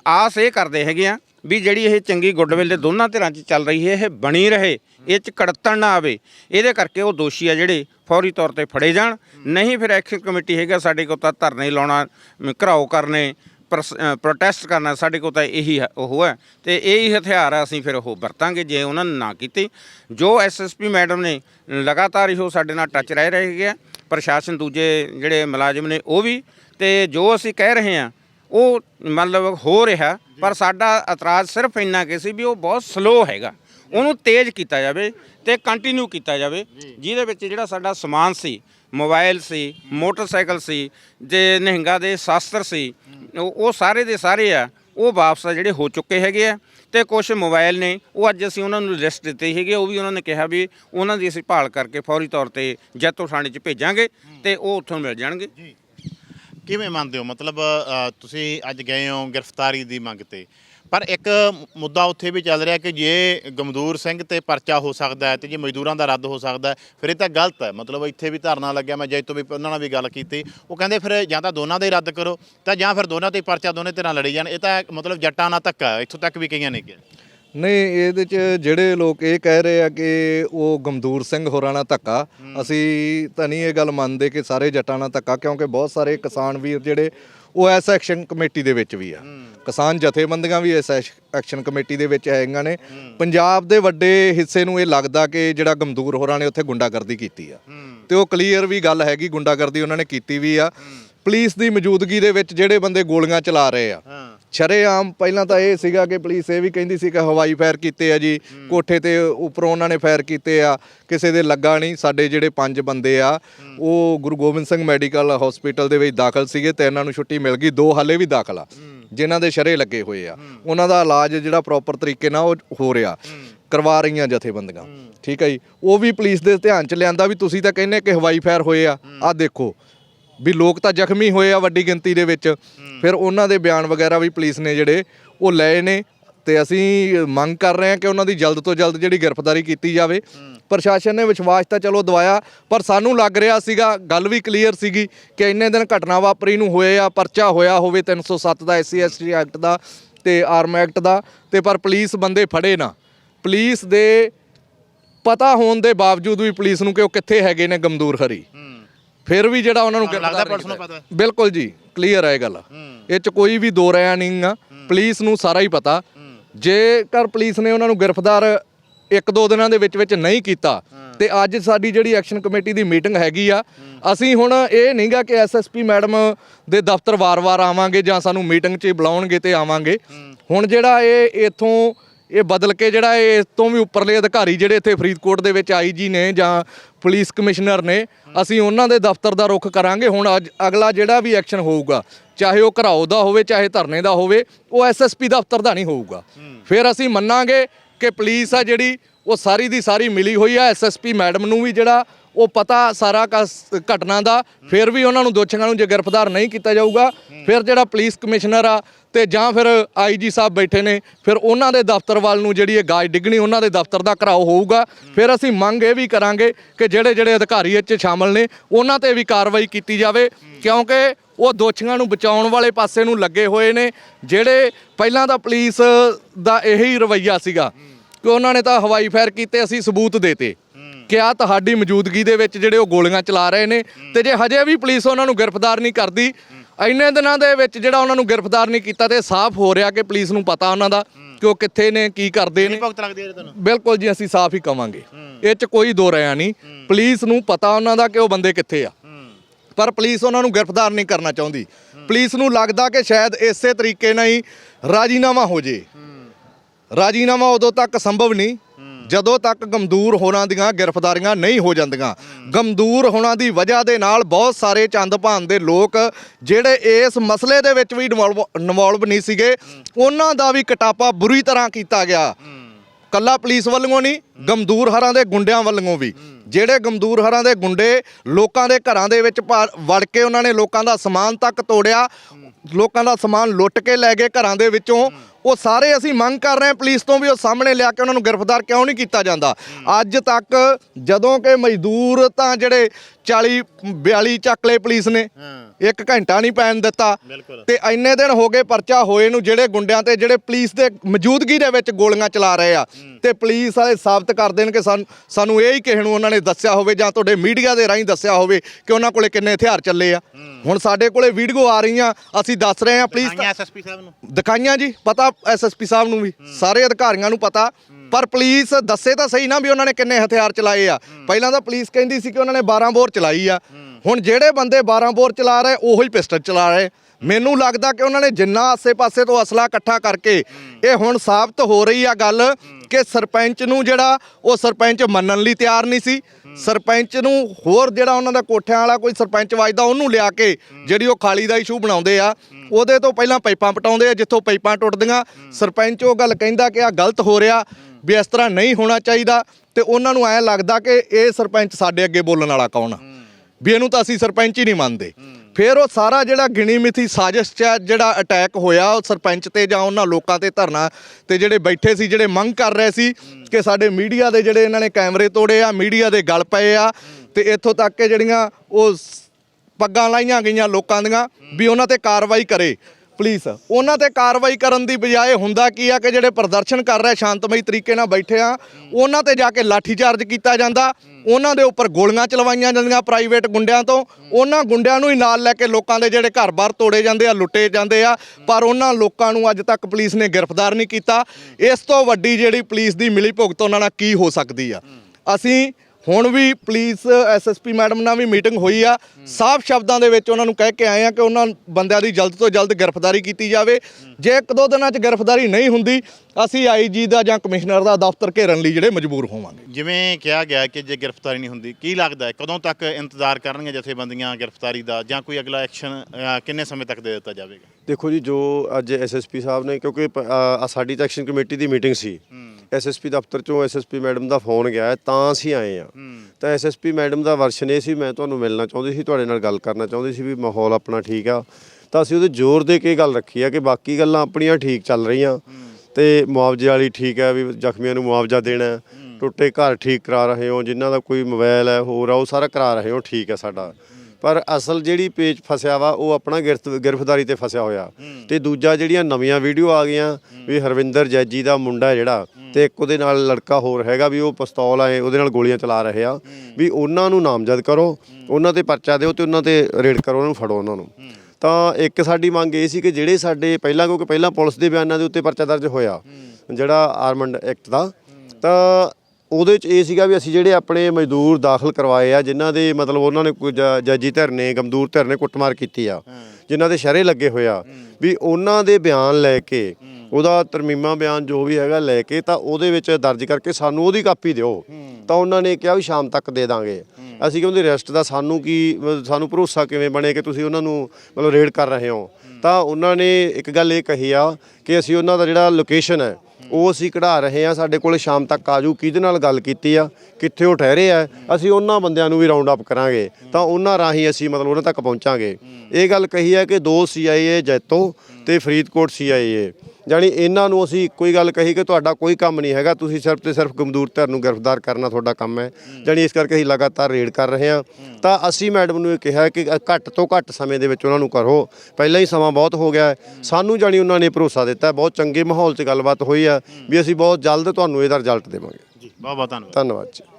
ਆਸ ਇਹ ਕਰਦੇ ਹੈਗੇ ਆ ਵੀ ਜਿਹੜੀ ਇਹ ਚੰਗੀ ਗੁੱਡਵਿਲ ਦੇ ਦੋਨਾਂ ਧਿਰਾਂ 'ਚ ਚੱਲ ਰਹੀ ਹੈ, ਇਹ ਬਣੀ ਰਹੇ, ਇਹ 'ਚ ਕੜਤਣ ਨਾ ਆਵੇ, ਇਹਦੇ ਕਰਕੇ ਉਹ ਦੋਸ਼ੀ ਆ ਜਿਹੜੇ ਫੌਰੀ ਤੌਰ ਤੇ ਫੜੇ ਜਾਣ। ਨਹੀਂ ਫਿਰ ਐਕਸ਼ਨ ਕਮੇਟੀ ਹੈਗਾ ਸਾਡੇ ਕੋਲ ਤਾਂ ਧਰਨੇ ਲਾਉਣਾ, ਘਰਾਓ ਕਰਨੇ, ਪ੍ਰਸ- ਪ੍ਰੋਟੈਸਟ ਕਰਨਾ, ਸਾਡੇ ਕੋਲ ਤਾਂ ਇਹੀ ਉਹ ਹੈ। ਤੇ ਇਹੀ ਹਥਿਆਰ ਆ, ਅਸੀਂ ਫਿਰ ਉਹ ਵਰਤਾਂਗੇ ਜੇ ਉਹਨਾਂ ਨੇ ਨਾ ਕੀਤੀ। ਜੋ ਐਸਐਸਪੀ ਮੈਡਮ ਨੇ ਲਗਾਤਾਰ ਇਹੋ ਸਾਡੇ ਨਾਲ ਟੱਚ ਰਹਿ ਰਹੇ ਹੈਗੇ ਆ, ਪ੍ਰਸ਼ਾਸਨ ਦੂਜੇ ਜਿਹੜੇ ਮੁਲਾਜ਼ਮ ਨੇ ਉਹ ਵੀ, ਤੇ ਜੋ ਅਸੀਂ ਕਹਿ ਰਹੇ ਹਾਂ, ਉਹ ਮਤਲਬ ਹੋ ਰਿਹਾ ਪਰ ਸਾਡਾ ਇਤਰਾਜ਼ ਸਿਰਫ ਇੰਨਾ ਕਿ ਸੀ ਵੀ ਉਹ ਬਹੁਤ ਸਲੋ ਹੈਗਾ। ਉਹਨੂੰ ਤੇਜ਼ ਕੀਤਾ ਜਾਵੇ ਤੇ ਕੰਟੀਨਿਊ ਕੀਤਾ ਜਾਵੇ। ਜਿਹਦੇ ਵਿੱਚ ਜਿਹੜਾ ਸਾਡਾ ਸਮਾਨ ਸੀ ਮੋਬਾਈਲ ਸੀ ਮੋਟਰਸਾਈਕਲ ਸੀ ਜੇ ਨਿਹੰਗਾ ਦੇ ਸ਼ਾਸਤਰ ਸੀ ਉਹ ਸਾਰੇ ਦੇ ਸਾਰੇ ਆ ਉਹ ਵਾਪਸ ਆ ਜਿਹੜੇ ਹੋ ਚੁੱਕੇ ਹੈਗੇ ਆ। ਤੇ ਕੁਝ ਮੋਬਾਈਲ ਨੇ ਉਹ ਅੱਜ ਅਸੀਂ ਉਹਨਾਂ ਨੂੰ ਲਿਸਟ ਦਿੱਤੀ ਹੈਗੀ ਉਹ ਵੀ ਉਹਨਾਂ ਨੇ ਕਿਹਾ ਵੀ ਉਹਨਾਂ ਦੀ ਅਸੀਂ ਭਾਲ ਕਰਕੇ ਫੌਰੀ ਤੌਰ ਤੇ ਜੈਤੋ ਥਾਣੇ 'ਚ ਭੇਜਾਂਗੇ ਤੇ ਉਹ ਉੱਥੋਂ ਮਿਲ ਜਾਣਗੇ। ਕਿਵੇਂ ਮੰਨਦੇ ਹੋ? ਮਤਲਬ ਅ, ਤੁਸੀਂ ਅੱਜ ਗਏ ਹੋ ਗ੍ਰਿਫਤਾਰੀ ਦੀ ਮੰਗ ਤੇ। ਪਰ ਇੱਕ ਮੁੱਦਾ ਉੱਥੇ ਵੀ ਚੱਲ ਰਿਹਾ ਕਿ ਜੇ ਗਮਦੂਰ ਸਿੰਘ ਤੇ ਪਰਚਾ ਹੋ ਸਕਦਾ ਹੈ ਤੇ ਜੇ ਮਜ਼ਦੂਰਾਂ ਦਾ ਰੱਦ ਹੋ ਸਕਦਾ ਹੈ, ਫਿਰ ਇਹ ਤਾਂ ਗਲਤ ਹੈ। ਮਤਲਬ ਇੱਥੇ ਵੀ ਧਰਨਾ ਲੱਗਿਆ ਮੈਂ ਜੈ ਤੋਂ ਵੀ ਉਹਨਾਂ ਨਾਲ ਵੀ ਗੱਲ ਕੀਤੀ। ਉਹ ਕਹਿੰਦੇ ਫਿਰ ਜਾਂ ਤਾਂ ਦੋਨਾਂ ਦਾ ਹੀ ਰੱਦ ਕਰੋ ਤਾਂ ਜਾਂ ਫਿਰ ਦੋਨਾਂ ਤੇ ਹੀ ਪਰਚਾ ਦੋਨੇ ਧਿਰਾਂ ਲੜੀ ਜਾਣ। ਇਹ ਤਾਂ ਮਤਲਬ ਜੱਟਾਂ ਨਾਲ ਧੱਕਾ ਹੈ, ਇੱਥੋਂ ਤੱਕ ਵੀ ਕਈਆਂ ਨੇ ਕਿਹਾ ਨਹੀਂ ਇਹਦੇ ਚ ਜਿਹੜੇ ਲੋਕ ਇਹ ਕਹਿ ਰਹੇ ਆ ਕਿ ਉਹ ਗਮਦੂਰ ਸਿੰਘ ਹੋਰਾਂ ਨਾਲ ਧੱਕਾ ਅਸੀਂ ਤਾਂ ਨਹੀਂ ਇਹ ਗੱਲ ਮੰਨਦੇ ਕਿ ਸਾਰੇ ਜੱਟਾਂ ਨਾਲ ਧੱਕਾ ਕਿਉਂਕਿ ਬਹੁਤ ਸਾਰੇ ਕਿਸਾਨ ਵੀਰ ਜਿਹੜੇ ਉਹ ਐਸ ਐਕਸ਼ਨ ਕਮੇਟੀ ਦੇ ਵਿੱਚ ਵੀ ਆ। ਕਿਸਾਨ ਜਥੇਬੰਦੀਆਂ ਵੀ ਇਸ ਐਸ਼- ਐਕਸ਼ਨ ਕਮੇਟੀ ਦੇ ਵਿੱਚ ਹੈਗੀਆਂ ਨੇ। ਪੰਜਾਬ ਦੇ ਵੱਡੇ ਹਿੱਸੇ ਨੂੰ ਇਹ ਲੱਗਦਾ ਕਿ ਜਿਹੜਾ ਗਮਦੂਰ ਹੋਰਾਂ ਨੇ ਉੱਥੇ ਗੁੰਡਾਗਰਦੀ ਕੀਤੀ ਆ। ਤੇ ਉਹ ਕਲੀਅਰ ਵੀ ਗੱਲ ਹੈਗੀ ਗੁੰਡਾਗਰਦੀ ਉਹਨਾਂ ਨੇ ਕੀਤੀ ਵੀ ਆ। ਪੁਲਿਸ ਦੀ ਮੌਜੂਦਗੀ ਦੇ ਵਿੱਚ ਜਿਹੜੇ ਬੰਦੇ ਗੋਲੀਆਂ ਚਲਾ ਰਹੇ ਆ ਸ਼ਰੇਆਮ ਪਹਿਲਾਂ ਤਾਂ ਇਹ ਸੀਗਾ ਕਿ ਪੁਲਿਸ ਇਹ ਵੀ ਕਹਿੰਦੀ ਸੀ ਕਿ ਹਵਾਈ ਫਾਇਰ ਕੀਤੇ ਆ ਜੀ ਕੋਠੇ ਤੇ ਉੱਪਰੋਂ ਉਹਨਾਂ ਨੇ ਫਾਇਰ ਕੀਤੇ ਆ ਕਿਸੇ ਦੇ ਲੱਗਾ ਨਹੀਂ ਸਾਡੇ ਜਿਹੜੇ ਪੰਜ ਬੰਦੇ ਆ ਉਹ ਗੁਰੂ ਗੋਬਿੰਦ ਸਿੰਘ ਮੈਡੀਕਲ ਹਸਪੀਟਲ ਦੇ ਵਿੱਚ ਦਾਖਲ ਸੀਗੇ ਤੇ ਇਹਨਾਂ ਨੂੰ ਛੁੱਟੀ ਮਿਲ ਗਈ ਦੋ ਹਾਲੇ ਵੀ ਦਾਖਲ ਆ ਜਿਨ੍ਹਾਂ ਦੇ ਸ਼ਰੇ ਲੱਗੇ ਹੋਏ ਆ। ਉਹਨਾਂ ਦਾ ਇਲਾਜ ਜਿਹੜਾ ਪ੍ਰੋਪਰ ਤਰੀਕੇ ਨਾਲ ਉਹ ਹੋ ਰਿਹਾ ਕਰਵਾ ਰਹੀਆਂ ਜਥੇਬੰਦੀਆਂ ਠੀਕ ਹੈ ਜੀ? ਉਹ ਵੀ ਪੁਲਿਸ ਦੇ ਧਿਆਨ ਚ ਲਿਆਂਦਾ ਵੀ ਤੁਸੀਂ ਤਾਂ ਕਹਿੰਦੇ ਕਿ ਹਵਾਈ ਫਾਇਰ ਹੋਏ ਆ ਆ ਦੇਖੋ ਵੀ ਲੋਕ ਤਾਂ ਜ਼ਖਮੀ ਹੋਏ ਆ ਵੱਡੀ ਗਿਣਤੀ ਦੇ ਵਿੱਚ। ਫਿਰ ਉਹਨਾਂ ਦੇ ਬਿਆਨ ਵਗੈਰਾ ਵੀ ਪੁਲਿਸ ਨੇ ਜਿਹੜੇ ਉਹ ਲਏ ਨੇ। ਤੇ ਅਸੀਂ ਮੰਗ ਕਰ ਰਹੇ ਹਾਂ ਕਿ ਉਹਨਾਂ ਦੀ ਜਲਦ ਤੋਂ ਜਲਦ ਜਿਹੜੀ ਗ੍ਰਿਫਤਾਰੀ ਕੀਤੀ ਜਾਵੇ। ਪ੍ਰਸ਼ਾਸਨ ਨੇ ਵਿਸ਼ਵਾਸ ਤਾਂ ਚਲੋ ਦਵਾਇਆ, ਪਰ ਸਾਨੂੰ ਲੱਗ ਰਿਹਾ ਸੀਗਾ, ਗੱਲ ਵੀ ਕਲੀਅਰ ਸੀਗੀ ਕਿ ਇੰਨੇ ਦਿਨ ਘਟਨਾ ਵਾਪਰੀ ਨੂੰ ਹੋਏ ਆ, ਪਰਚਾ ਹੋਇਆ ਹੋਵੇ 307 ਦਾ ਐਸਸੀ ਐਸਟੀ ਐਕਟ ਦਾ ਤੇ ਆਰਮ ਐਕਟ ਦਾ, ਤੇ ਪਰ ਪੁਲਿਸ ਬੰਦੇ ਫੜੇ ਨਾ। ਪੁਲਿਸ ਦੇ ਪਤਾ ਹੋਣ ਦੇ ਬਾਵਜੂਦ ਵੀ ਪੁਲਿਸ ਨੂੰ ਕਿ ਉਹ ਕਿੱਥੇ ਹੈਗੇ ਨੇ ਗਮਦੂਰ ਹਰੀ ਫਿਰ ਵੀ ਜਿਹੜਾ ਉਹਨਾਂ ਨੂੰ ਲੱਗਦਾ ਪੁਲਿਸ ਨੂੰ। ਪਤਾ? ਬਿਲਕੁਲ ਜੀ ਕਲੀਅਰ ਹੈ ਇਹ ਗੱਲ। ਇਹ ਚ ਕੋਈ ਵੀ ਦੋ ਰਾਇਆ ਨਹੀਂ ਆ ਪੁਲਿਸ ਨੂੰ ਸਾਰਾ ਹੀ ਪਤਾ। ਜੇਕਰ ਪੁਲਿਸ ਨੇ ਉਹਨਾਂ ਨੂੰ ਗ੍ਰਿਫਤਾਰ ਇੱਕ ਦੋ ਦਿਨਾਂ ਦੇ ਵਿੱਚ ਵਿੱਚ ਨਹੀਂ ਕੀਤਾ ਤੇ ਅੱਜ ਸਾਡੀ ਜਿਹੜੀ ਐਕਸ਼ਨ ਕਮੇਟੀ ਦੀ ਮੀਟਿੰਗ ਹੈਗੀ ਆ ਅਸੀਂ ਹੁਣ ਇਹ ਨਹੀਂਗਾ ਕਿ ਐਸਐਸਪੀ ਮੈਡਮ ਦੇ ਦਫ਼ਤਰ ਵਾਰ-ਵਾਰ ਆਵਾਂਗੇ ਜਾਂ ਸਾਨੂੰ ਮੀਟਿੰਗ 'ਚ ਬੁਲਾਉਣਗੇ ਤੇ ਆਵਾਂਗੇ। ਹੁਣ ਜਿਹੜਾ ਇਹ ਇਥੋਂ ਇਹ ਬਦਲ ਕੇ ਜਿਹੜਾ ਇਹ ਇਸ ਤੋਂ ਵੀ ਉੱਪਰਲੇ ਅਧਿਕਾਰੀ ਜਿਹੜੇ ਇੱਥੇ ਫਰੀਦਕੋਟ ਦੇ ਵਿੱਚ ਆਈਜੀ ਨੇ ਜਾਂ ਪੁਲਿਸ ਕਮਿਸ਼ਨਰ ਨੇ, ਅਸੀਂ ਉਹਨਾਂ ਦੇ ਦਫ਼ਤਰ ਦਾ ਰੁਖ ਕਰਾਂਗੇ। ਹੁਣ ਅੱਜ ਅਗਲਾ ਜਿਹੜਾ ਵੀ ਐਕਸ਼ਨ ਹੋਊਗਾ, ਚਾਹੇ ਉਹ ਘਰਾਓ ਦਾ ਹੋਵੇ, ਚਾਹੇ ਧਰਨੇ ਦਾ ਹੋਵੇ, ਉਹ ਐਸਐਸਪੀ ਦਫ਼ਤਰ ਦਾ ਨਹੀਂ ਹੋਊਗਾ। ਫਿਰ ਅਸੀਂ ਮੰਨਾਂਗੇ ਕਿ ਪੁਲਿਸ ਆ ਜਿਹੜੀ, ਉਹ ਸਾਰੀ ਦੀ ਸਾਰੀ ਮਿਲੀ ਹੋਈ ਆ। ਐਸਐਸਪੀ ਮੈਡਮ ਨੂੰ ਵੀ ਜਿਹੜਾ, ਉਹ ਪਤਾ ਸਾਰਾ ਕਸ- ਘਟਨਾ ਦਾ, ਫਿਰ ਵੀ ਉਹਨਾਂ ਨੂੰ ਦੋਸ਼ੀਆਂ ਨੂੰ ਜੇ ਗ੍ਰਿਫਤਾਰ ਨਹੀਂ ਕੀਤਾ ਜਾਊਗਾ, ਫਿਰ ਜਿਹੜਾ ਪੁਲਿਸ ਕਮਿਸ਼ਨਰ ਆ ਤੇ ਜਾਂ ਫਿਰ ਆਈਜੀ ਸਾਹਿਬ ਬੈਠੇ ਨੇ, ਫਿਰ ਉਹਨਾਂ ਦੇ ਦਫ਼ਤਰ ਵੱਲ ਨੂੰ ਜਿਹੜੀ ਇਹ ਗਾਜ ਡਿੱਗਣੀ, ਉਹਨਾਂ ਦੇ ਦਫ਼ਤਰ ਦਾ ਘਰਾਓ ਹੋਊਗਾ। ਫਿਰ ਅਸੀਂ ਮੰਗ ਇਹ ਵੀ ਕਰਾਂਗੇ ਕਿ ਜਿਹੜੇ ਜਿਹੜੇ ਅਧਿਕਾਰੀ ਇੱਥੇ 'ਚ ਸ਼ਾਮਲ ਨੇ, ਉਹਨਾਂ ਤੇ ਵੀ ਕਾਰਵਾਈ ਕੀਤੀ ਜਾਵੇ, ਕਿਉਂਕਿ ਉਹ ਦੋਸ਼ੀਆਂ ਨੂੰ ਬਚਾਉਣ ਵਾਲੇ ਪਾਸੇ ਨੂੰ ਲੱਗੇ ਹੋਏ ਨੇ। ਜਿਹੜੇ ਪਹਿਲਾਂ ਤਾਂ ਪੁਲਿਸ ਦਾ ਇਹੀ ਰਵੱਈਆ ਸੀਗਾ ਕਿ ਉਹਨਾਂ ਨੇ ਤਾਂ ਹਵਾਈ ਫਾਇਰ ਕੀਤੇ, ਅਸੀਂ ਸਬੂਤ ਦੇਤੇ। ਕਿਆ ਤੁਹਾਡੀ ਮੌਜੂਦਗੀ ਦੇ ਵਿੱਚ ਜਿਹੜੇ ਉਹ ਗੋਲੀਆਂ ਚਲਾ ਰਹੇ ਨੇ, ਤੇ ਜੇ ਹਜੇ ਵੀ ਪੁਲਿਸ ਉਹਨਾਂ ਨੂੰ ਗ੍ਰਿਫਤਾਰ ਨਹੀਂ ਕਰਦੀ ਇੰਨੇ ਦਿਨਾਂ ਦੇ ਵਿੱਚ ਜਿਹੜਾ ਉਹਨਾਂ ਨੂੰ ਗ੍ਰਿਫਤਾਰ ਨਹੀਂ ਕੀਤਾ ਤੇ ਸਾਫ਼ ਹੋ ਰਿਹਾ ਕਿ ਪੁਲਿਸ ਨੂੰ ਪਤਾ ਉਹਨਾਂ ਦਾ ਕਿ ਉਹ ਕਿੱਥੇ ਨੇ ਕੀ ਕਰਦੇ ਨੇ। ਨਹੀਂ ਭੁਗਤ ਲੱਗਦੀ ਹੈ ਤੁਹਾਨੂੰ? ਬਿਲਕੁਲ ਜੀ ਅਸੀਂ ਸਾਫ਼ ਹੀ ਕਵਾਂਗੇ। ਇਹ 'ਚ ਕੋਈ ਦੋ ਰਿਆ ਨਹੀਂ। ਪੁਲਿਸ ਨੂੰ ਪਤਾ ਉਹਨਾਂ ਦਾ ਕਿ ਉਹ ਬੰਦੇ ਕਿੱਥੇ ਆ। ਪਰ ਪੁਲਿਸ ਉਹਨਾਂ ਨੂੰ ਗ੍ਰਿਫਤਾਰ ਨਹੀਂ ਕਰਨਾ ਚਾਹੁੰਦੀ। ਪੁਲਿਸ ਨੂੰ ਲੱਗਦਾ ਕਿ ਸ਼ਾਇਦ ਇਸੇ ਤਰੀਕੇ ਨਾਲ ਹੀ ਰਾਜੀਨਾਮਾ ਹੋ ਜੇ। ਰਾਜੀਨਾਮਾ ਉਦੋਂ ਤੱਕ ਸੰਭਵ ਨਹੀਂ। ਜਦੋਂ ਤੱਕ ਗਮਦੂਰ ਹੋਣਾ ਦੀਆਂ ਗ੍ਰਿਫਤਾਰੀਆਂ ਨਹੀਂ ਹੋ ਜਾਂਦੀਆਂ। ਗਮਦੂਰ ਹੋਣਾ ਦੀ ਵਜ੍ਹਾ ਦੇ ਨਾਲ ਬਹੁਤ ਸਾਰੇ ਚੰਦਭਾਨ ਦੇ ਲੋਕ ਜਿਹੜੇ ਇਸ ਮਸਲੇ ਦੇ ਵਿੱਚ ਵੀ ਇਨਵੋਲਵ ਨਹੀਂ ਸੀਗੇ, ਉਹਨਾਂ ਦਾ ਵੀ ਕਟਾਪਾ ਬੁਰੀ ਤਰ੍ਹਾਂ ਕੀਤਾ ਗਿਆ। ਕੱਲਾ ਪੁਲਿਸ ਵੱਲੋਂ ਨਹੀਂ, ਗਮਦੂਰ ਹਰਾਂ ਦੇ ਗੁੰਡਿਆਂ ਵੱਲੋਂ ਵੀ। ਜਿਹੜੇ ਗਮਦੂਰ ਹਰਾਂ ਦੇ ਗੁੰਡੇ ਲੋਕਾਂ ਦੇ ਘਰਾਂ ਦੇ ਵਿੱਚ ਭਾ- ਵੜ ਕੇ ਉਹਨਾਂ ਨੇ ਲੋਕਾਂ ਦਾ ਸਮਾਨ ਤੱਕ ਤੋੜਿਆ, ਲੋਕਾਂ ਦਾ ਸਮਾਨ ਲੁੱਟ ਕੇ ਲੈ ਗਏ ਘਰਾਂ ਦੇ ਵਿੱਚੋਂ ਉਹ ਸਾਰੇ ਅਸੀਂ ਮੰਗ ਕਰ ਰਹੇ ਹਾਂ ਪੁਲਿਸ ਤੋਂ ਵੀ ਉਹ ਸਾਹਮਣੇ ਲਿਆ ਕੇ ਉਹਨਾਂ ਨੂੰ ਗ੍ਰਿਫਤਾਰ ਕਿਉਂ ਨਹੀਂ ਕੀਤਾ ਜਾਂਦਾ। ਅੱਜ ਤੱਕ ਜਦੋਂ ਕਿ ਮਜ਼ਦੂਰ ਤਾਂ ਜਿਹੜੇ 40 42 ਚੱਕ ਲਏ ਪੁਲਿਸ ਨੇ। ਇੱਕ ਘੰਟਾ ਨਹੀਂ ਪੈਣ ਦਿੱਤਾ। ਤੇ ਇੰਨੇ ਦਿਨ ਹੋ ਗਏ ਪਰਚਾ ਹੋਏ ਨੂੰ ਜਿਹੜੇ ਗੁੰਡਿਆਂ ਤੇ ਜਿਹੜੇ ਪੁਲਿਸ ਦੇ ਮੌਜੂਦਗੀ ਦੇ ਵਿੱਚ ਗੋਲੀਆਂ ਚਲਾ ਰਹੇ ਆ। ਤੇ ਪੁਲਿਸ ਵਾਲੇ ਸਾਬਤ ਕਰ ਦੇਣ ਕਿ ਸਾਨੂੰ ਸਾਨੂੰ ਇਹ ਹੀ ਕਿਸੇ ਨੂੰ ਉਹਨਾਂ ਨੇ ਦੱਸਿਆ ਹੋਵੇ ਜਾਂ ਤੁਹਾਡੇ ਮੀਡੀਆ ਦੇ ਰਾਹੀਂ ਦੱਸਿਆ ਹੋਵੇ ਕਿ ਉਹਨਾਂ ਕੋਲੇ ਕਿੰਨੇ ਹਥਿਆਰ ਚੱਲੇ ਆ। ਹੁਣ ਸਾਡੇ ਕੋਲੇ ਵੀਡੀਓ ਆ ਰਹੀਆਂ ਅਸੀਂ ਦੱਸ ਰਹੇ ਹਾਂ ਪੁਲਿਸ ਆਈਆਂ ਐਸਐਸਪੀ ਸਾਹਿਬ ਨੂੰ। ਦਿਖਾਈਆਂ ਜੀ ਪਤਾ ਐਸਐਸਪੀ ਸਾਹਿਬ ਨੂੰ ਵੀ। ਸਾਰੇ ਅਧਿਕਾਰੀਆਂ ਨੂੰ ਪਤਾ। ਪਰ ਪੁਲਿਸ ਦੱਸੇ ਤਾਂ ਸਹੀ ਨਾ ਵੀ ਉਹਨਾਂ ਨੇ ਕਿੰਨੇ ਹਥਿਆਰ ਚਲਾਏ ਆ। ਪਹਿਲਾਂ ਤਾਂ ਪੁਲਿਸ ਕਹਿੰਦੀ ਸੀ ਕਿ ਉਹਨਾਂ ਨੇ 12 ਬੋਰ ਚਲਾਈ ਆ। ਹੁਣ ਜਿਹੜੇ ਬੰਦੇ 12 ਬੋਰ ਚਲਾ ਰਹੇ ਉਹੀ ਪਿਸਟਲ ਚਲਾ ਰਹੇ। ਮੈਨੂੰ ਲੱਗਦਾ ਕਿ ਉਹਨਾਂ ਨੇ ਜਿੰਨਾ ਆਸੇ-ਪਾਸੇ ਤੋਂ ਅਸਲਾ ਇਕੱਠਾ ਕਰਕੇ ਇਹ ਹੁਣ ਸਾਬਤ ਹੋ ਰਹੀ ਆ ਗੱਲ ਕਿ ਸਰਪੰਚ ਨੂੰ ਜਿਹੜਾ ਉਹ ਸਰਪੰਚ ਮੰਨਣ ਲਈ ਤਿਆਰ ਨਹੀਂ ਸੀ। ਸਰਪੰਚ ਨੂੰ ਹੋਰ ਜਿਹੜਾ ਉਹਨਾਂ ਦਾ ਕੋਠਿਆਂ ਵਾਲਾ ਕੋਈ ਸਰਪੰਚ ਵੱਜਦਾ ਉਹਨੂੰ ਲਿਆ ਕੇ ਜਿਹੜੀ ਉਹ ਖਾਲੀ ਦਾ ਇਸ਼ੂ ਬਣਾਉਂਦੇ ਆ ਉਹਦੇ ਤੋਂ ਪਹਿਲਾਂ ਪਾਈਪਾਂ ਪਟਾਉਂਦੇ ਆ ਜਿੱਥੋਂ ਪਾਈਪਾਂ ਟੁੱਟਦੀਆਂ। ਸਰਪੰਚ ਉਹ ਗੱਲ ਕਹਿੰਦਾ ਕਿ ਆ ਗਲਤ ਹੋ ਰਿਹਾ। ਵੀ ਇਸ ਤਰ੍ਹਾਂ ਨਹੀਂ ਹੋਣਾ ਚਾਹੀਦਾ ਤੇ ਉਹਨਾਂ ਨੂੰ ਐ ਲੱਗਦਾ ਕਿ ਇਹ ਸਰਪੰਚ ਸਾਡੇ ਅੱਗੇ ਬੋਲਣ ਵਾਲਾ ਕੌਣ ਆ। ਵੀ ਇਹਨੂੰ ਤਾਂ ਅਸੀਂ ਸਰਪੰਚ ਹੀ ਨਹੀਂ ਮੰਨਦੇ। ਫਿਰ ਉਹ ਸਾਰਾ ਜਿਹੜਾ ਗਿਣੀ ਮਿਥੀ ਸਾਜ਼ਿਸ਼ ਚ ਜਿਹੜਾ ਅਟੈਕ ਹੋਇਆ, ਉਹ ਸਰਪੰਚ ਤੇ ਜਾਂ ਉਹਨਾਂ ਲੋਕਾਂ ਤੇ ਧਰਨਾ ਤੇ ਜਿਹੜੇ ਬੈਠੇ ਸੀ, ਜਿਹੜੇ ਮੰਗ ਕਰ ਰਹੇ ਸੀ ਕਿ ਸਾਡੇ ਮੀਡੀਆ ਦੇ ਜਿਹੜੇ ਇਹਨਾਂ ਨੇ ਕੈਮਰੇ ਤੋੜੇ ਆ, ਮੀਡੀਆ ਦੇ ਗਲ ਪਏ ਆ ਤੇ ਇੱਥੋਂ ਤੱਕ ਕਿ ਜਿਹੜੀਆਂ ਉਹ ਪੱਗਾਂ ਲਾਈਆਂ ਗਈਆਂ ਲੋਕਾਂ ਦੀਆਂ ਵੀ ਉਹਨਾਂ ਤੇ ਕਾਰਵਾਈ ਕਰੇ। ਪੁਲਿਸ। ਉਹਨਾਂ ਤੇ ਕਾਰਵਾਈ ਕਰਨ ਦੀ ਬਜਾਏ ਹੁੰਦਾ ਕੀ ਆ ਕਿ ਜਿਹੜੇ ਪ੍ਰਦਰਸ਼ਨ ਕਰ ਰਹੇ ਸ਼ਾਂਤਮਈ ਤਰੀਕੇ ਨਾਲ ਬੈਠੇ ਆ, ਉਹਨਾਂ ਤੇ ਜਾ ਕੇ ਲਾਠੀਚਾਰਜ ਕੀਤਾ ਜਾਂਦਾ। ਉਹਨਾਂ ਦੇ ਉੱਪਰ ਗੋਲੀਆਂ ਚਲਵਾਈਆਂ ਜਾਂਦੀਆਂ ਪ੍ਰਾਈਵੇਟ ਗੁੰਡਿਆਂ ਤੋਂ। ਉਹਨਾਂ ਗੁੰਡਿਆਂ ਨੂੰ ਹੀ ਨਾਲ ਲੈ ਕੇ ਲੋਕਾਂ ਦੇ ਜਿਹੜੇ ਘਰ-ਬਾਰ ਤੋੜੇ ਜਾਂਦੇ ਆ, ਲੁੱਟੇ ਜਾਂਦੇ ਆ। ਪਰ ਉਹਨਾਂ ਲੋਕਾਂ ਨੂੰ ਅੱਜ ਤੱਕ ਪੁਲਿਸ ਨੇ ਗ੍ਰਿਫਤਾਰ ਨਹੀਂ ਕੀਤਾ। ਇਸ ਤੋਂ ਵੱਡੀ ਜਿਹੜੀ ਪੁਲਿਸ ਦੀ ਮਿਲੀ ਭੁਗਤ ਉਹਨਾਂ ਨਾਲ ਕੀ ਹੋ ਸਕਦੀ ਆ? ਅਸੀਂ ਹੁਣ ਵੀ ਪੁਲਿਸ ਐਸਐਸਪੀ ਮੈਡਮ ਨਾਲ ਵੀ ਮੀਟਿੰਗ ਹੋਈ ਆ। ਸਾਫ਼ ਸ਼ਬਦਾਂ ਦੇ ਵਿੱਚ ਉਹਨਾਂ ਨੂੰ ਕਹਿ ਕੇ ਆਏ ਆ ਕਿ ਉਹਨਾਂ ਬੰਦਿਆਂ ਦੀ ਜਲਦ ਤੋਂ ਜਲਦ ਗ੍ਰਿਫਤਾਰੀ ਕੀਤੀ ਜਾਵੇ। ਜੇ ਇੱਕ ਦੋ ਦਿਨਾਂ 'ਚ ਗ੍ਰਿਫਤਾਰੀ ਨਹੀਂ ਹੁੰਦੀ ਅਸੀਂ ਆਈਜੀ ਦਾ ਜਾਂ ਕਮਿਸ਼ਨਰ ਦਾ ਦਫ਼ਤਰ ਘੇਰਨ ਲਈ ਜਿਹੜੇ ਮਜਬੂਰ ਹੋਵਾਂਗੇ। ਜਿਵੇਂ ਕਿਹਾ ਗਿਆ ਕਿ ਜੇ ਗ੍ਰਿਫਤਾਰੀ ਨਹੀਂ ਹੁੰਦੀ ਕੀ ਲੱਗਦਾ ਹੈ? ਕਦੋਂ ਤੱਕ ਇੰਤਜ਼ਾਰ ਕਰਨਗੇ ਜਥੇਬੰਦੀਆਂ ਗ੍ਰਿਫਤਾਰੀ ਦਾ ਜਾਂ ਕੋਈ ਅਗਲਾ ਐਕਸ਼ਨ ਕਿੰਨੇ ਸਮੇਂ ਤੱਕ ਦੇ ਦਿੱਤਾ ਜਾਵੇਗਾ? ਦੇਖੋ ਜੀ ਜੋ ਅੱਜ ਐਸਐਸਪੀ ਸਾਹਿਬ ਨੇ ਕਿਉਂਕਿ ਸਾਡੀ ਤਾਂ ਐਕਸ਼ਨ ਕਮੇਟੀ ਦੀ ਮੀਟਿੰਗ ਸੀ। ਐਸਐਸਪੀ ਦਫ਼ਤਰ ਚੋਂ ਐਸਐਸਪੀ ਮੈਡਮ ਦਾ ਫੋਨ ਗਿਆ ਹੈ, ਤਾਂ ਅਸੀਂ ਆਏ ਆ ਤਾਂ ਐਸਐਸਪੀ ਮੈਡਮ ਦਾ ਵਰਸ਼ਨ ਇਹ ਸੀ ਮੈਂ ਤੁਹਾਨੂੰ ਮਿਲਣਾ ਚਾਹੁੰਦੀ ਸੀ ਤੁਹਾਡੇ ਨਾਲ ਗੱਲ ਕਰਨਾ ਚਾਹੁੰਦੀ ਸੀ ਵੀ ਮਾਹੌਲ ਆਪਣਾ ਠੀਕ ਆ। ਤਾਂ ਅਸੀਂ ਉਹਦੇ ਜ਼ੋਰ ਦੇ ਕੇ ਗੱਲ ਰੱਖੀ ਆ ਕਿ ਬਾਕੀ ਗੱਲਾਂ ਆਪਣੀਆਂ ਠੀਕ ਚੱਲ ਰਹੀਆਂ। ਤੇ ਮੁਆਵਜ਼ੇ ਵਾਲੀ ਠੀਕ ਹੈ ਵੀ ਜ਼ਖਮੀਆਂ ਨੂੰ ਮੁਆਵਜ਼ਾ ਦੇਣਾ ਹੈ। ਟੁੱਟੇ ਘਰ ਠੀਕ ਕਰਾ ਰਹੇ ਹੋ ਜਿਨ੍ਹਾਂ ਦਾ ਕੋਈ ਮੋਬਾਈਲ ਹੈ ਹੋਰ ਆ ਉਹ ਸਾਰਾ ਕਰਾ ਰਹੇ ਹੋ ਠੀਕ ਹੈ ਸਾਡਾ। ਪਰ ਅਸਲ ਜਿਹੜੀ ਪੇਜ ਫਸਿਆ ਵਾ ਉਹ ਆਪਣਾ ਗਿਰਫ ਗ੍ਰਿਫਤਾਰੀ ਤੇ ਫਸਿਆ ਹੋਇਆ। ਤੇ ਦੂਜਾ ਜਿਹੜੀਆਂ ਨਵੀਆਂ ਵੀਡੀਓ ਆ ਗਈਆਂ ਵੀ ਹਰਵਿੰਦਰ ਜੈਜੀ ਦਾ ਮੁੰਡਾ ਜਿਹੜਾ ਤੇ ਇੱਕ ਉਹਦੇ ਨਾਲ ਲੜਕਾ ਹੋਰ ਹੈਗਾ ਵੀ ਉਹ ਪਿਸਤੌਲ ਆਏ ਉਹਦੇ ਨਾਲ ਗੋਲੀਆਂ ਚਲਾ ਰਹੇ ਆ। ਵੀ ਉਹਨਾਂ ਨੂੰ ਨਾਮਜ਼ਦ ਕਰੋ ਉਹਨਾਂ ਤੇ ਪਰਚਾ ਦਿਓ ਤੇ ਉਹਨਾਂ ਤੇ ਰੇਡ ਕਰੋ ਉਹਨਾਂ ਨੂੰ ਫੜੋ ਉਹਨਾਂ ਨੂੰ। ਤਾਂ ਇੱਕ ਸਾਡੀ ਮੰਗ ਇਹ ਸੀ ਕਿ ਜਿਹੜੇ ਸਾਡੇ ਪਹਿਲਾਂ ਕਿਉਂਕਿ ਪਹਿਲਾਂ ਪੁਲਿਸ ਦੇ ਬਿਆਨਾਂ ਦੇ ਉੱਤੇ ਪਰਚਾ ਦਰਜ ਹੋਇਆ ਜਿਹੜਾ ਆਰਮਡ ਐਕਟ ਦਾ ਤਾਂ ਉਹਦੇ ਚ ਇਹ ਸੀਗਾ ਵੀ ਅਸੀਂ ਜਿਹੜੇ ਆਪਣੇ ਮਜ਼ਦੂਰ ਦਾਖਲ ਕਰਵਾਏ ਆ ਜਿਨ੍ਹਾਂ ਦੇ ਮਤਲਬ ਉਹਨਾਂ ਨੇ ਕੋਈ ਜ- ਜੱਜੀ ਧਿਰ ਨੇ ਗਮਦੂਰ ਧਿਰ ਨੇ ਕੁੱਟਮਾਰ ਕੀਤੀ ਆ ਜਿਨ੍ਹਾਂ ਦੇ ਸ਼ਰੇ ਲੱਗੇ ਹੋਇਆ ਵੀ ਉਹਨਾਂ ਦੇ ਬਿਆਨ ਲੈ ਕੇ ਉਹਦਾ ਤਰਮੀਮਾ ਬਿਆਨ ਜੋ ਵੀ ਹੈਗਾ ਲੈ ਕੇ ਤਾਂ ਉਹਦੇ ਵਿੱਚ ਦਰਜ ਕਰਕੇ ਸਾਨੂੰ ਉਹਦੀ ਕਾਪੀ ਦਿਓ। ਤਾਂ ਉਹਨਾਂ ਨੇ ਕਿਹਾ ਵੀ ਸ਼ਾਮ ਤੱਕ ਦੇ ਦਾਂਗੇ। ਅਸੀਂ ਕਹਿੰਦੇ ਰੈਸਟ ਦਾ ਸਾਨੂੰ ਕੀ ਮਤਲਬ ਸਾਨੂੰ ਭਰੋਸਾ ਕਿਵੇਂ ਬਣੇ ਕਿ ਤੁਸੀਂ ਉਹਨਾਂ ਨੂੰ ਮਤਲਬ ਰੇਡ ਕਰ ਰਹੇ ਹੋ। ਤਾਂ ਉਹਨਾਂ ਨੇ ਇੱਕ ਗੱਲ ਇਹ ਕਹੀ ਆ ਕਿ ਅਸੀਂ ਉਹਨਾਂ ਦਾ ਜਿਹੜਾ ਲੋਕੇਸ਼ਨ ਹੈ ਉਹ ਅਸੀਂ ਕਢਾ ਰਹੇ ਆ ਸਾਡੇ ਕੋਲ ਸ਼ਾਮ ਤੱਕ ਆਜੂ ਕਿਹਦੇ ਨਾਲ ਗੱਲ ਕੀਤੀ ਆ? ਕਿੱਥੇ ਉਹ ਠਹਿਰੇ ਆ? ਅਸੀਂ ਉਹਨਾਂ ਬੰਦਿਆਂ ਨੂੰ ਵੀ ਰਾਉਂਡ ਅਪ ਕਰਾਂਗੇ। ਤਾਂ ਉਹਨਾਂ ਰਾਹੀਂ ਅਸੀਂ ਮਤਲਬ ਉਹਨਾਂ ਤੱਕ ਪਹੁੰਚਾਂਗੇ। ਇਹ ਗੱਲ ਕਹੀ ਹੈ ਕਿ ਦੋ ਸੀਆਈਏ ਜੈਤੋ ਤੇ ਫਰੀਦਕੋਟ ਸੀਆਈਏ ਜਾਣੀ ਇਹਨਾਂ ਨੂੰ ਅਸੀਂ ਕੋਈ ਗੱਲ ਕਹੀ ਕਿ ਤੁਹਾਡਾ ਕੋਈ ਕੰਮ ਨਹੀਂ ਹੈਗਾ ਤੁਸੀਂ ਸਿਰਫ ਤੇ ਸਿਰਫ ਗਮਦੂਰ ਧਿਰ ਨੂੰ ਗ੍ਰਿਫਤਾਰ ਕਰਨਾ ਤੁਹਾਡਾ ਕੰਮ ਹੈ। ਜਾਣੀ ਇਸ ਕਰਕੇ ਅਸੀਂ ਲਗਾਤਾਰ ਰੇਡ ਕਰ ਰਹੇ ਹਾਂ। ਤਾਂ ਅਸੀਂ ਮੈਡਮ ਨੂੰ ਇਹ ਕਿਹਾ ਕਿ ਘੱਟ ਤੋਂ ਘੱਟ ਸਮੇਂ ਦੇ ਵਿੱਚ ਉਹਨਾਂ ਨੂੰ ਕਰੋ। ਪਹਿਲਾਂ ਹੀ ਸਮਾਂ ਬਹੁਤ ਹੋ ਗਿਆ ਹੈ। ਸਾਨੂੰ ਜਾਣੀ ਉਹਨਾਂ ਨੇ ਭਰੋਸਾ ਦਿੱਤਾ ਹੈ, ਬਹੁਤ ਚੰਗੇ ਮਾਹੌਲ 'ਚ ਗੱਲਬਾਤ ਹੋਈ ਆ ਵੀ ਅਸੀਂ ਬਹੁਤ ਜਲਦ ਤੁਹਾਨੂੰ ਇਹਦਾ ਰਿਜ਼ਲਟ ਦੇਵਾਂਗੇ। ਜੀ ਬਹੁਤ ਬਹੁਤ ਧੰਨਵਾਦ। ਧੰਨਵਾਦ ਜੀ।